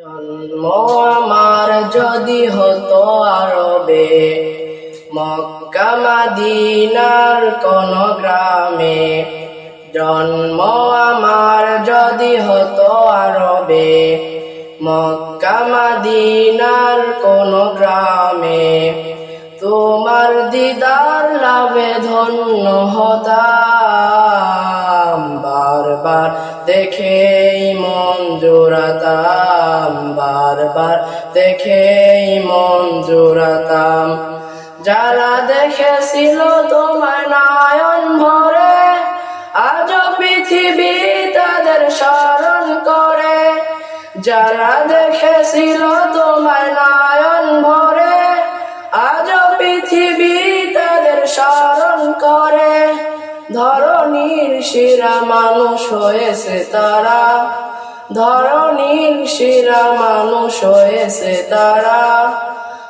জন্ম আমার যদি হতো আরবে, মক্কা মাদিনার কোন গ্রামে। জন্ম আমার যদি হতো আরবে, মক্কা মাদিনার কোন গ্রামে। তোমার দিদার লাভে ধন্য হতাম, বারবার দেখেই মন বারবার দেখেই মন জোড়াতাম। যারা দেখেছিল তোমার নয়ন ভরে আজ পৃথিবী তাদের স্মরণ করে। যারা দেখেছিল তোমার নয়ন ভরে আজ পৃথিবী তাদের স্মরণ করে। ধরনীর শিরা মানুষ হয়েছে তারা। ধরনীর শিরা মানুষ হয়েছে তারা।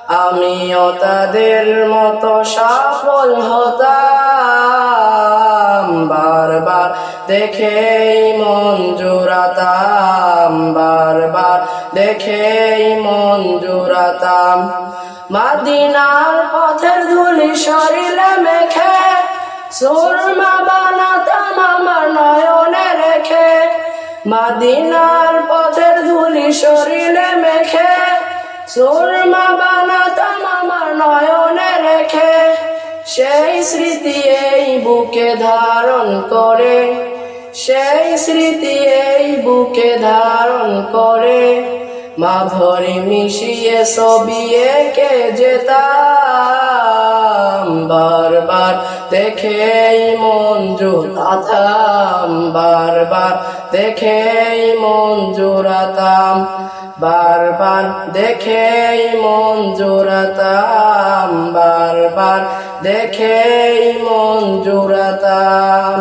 আমিও তাদের মতো সফল হতাম। বারবার দেখেই মন বারবার দেখেই মন মাদিনার পথের ধুলি শরীরে মেখে, সুরমা বানাতাম মাদিনার পথের ধুলি শরীরে মেখে, সুরমা বানাতাম আমার নয়নে রেখে, সেই স্মৃতি এই বুকে ধারণ করে, সেই স্মৃতি এই বুকে ধারণ করে। মাধুরী মিশিয়ে এঁকে যেতাম বারবার দেখেই মঞ্জুরাতাম বারবার দেখে মঞ্জুরাতাম বারবার দেখেই মঞ্জুরাতাম বারবার দেখেই মঞ্জুরাতাম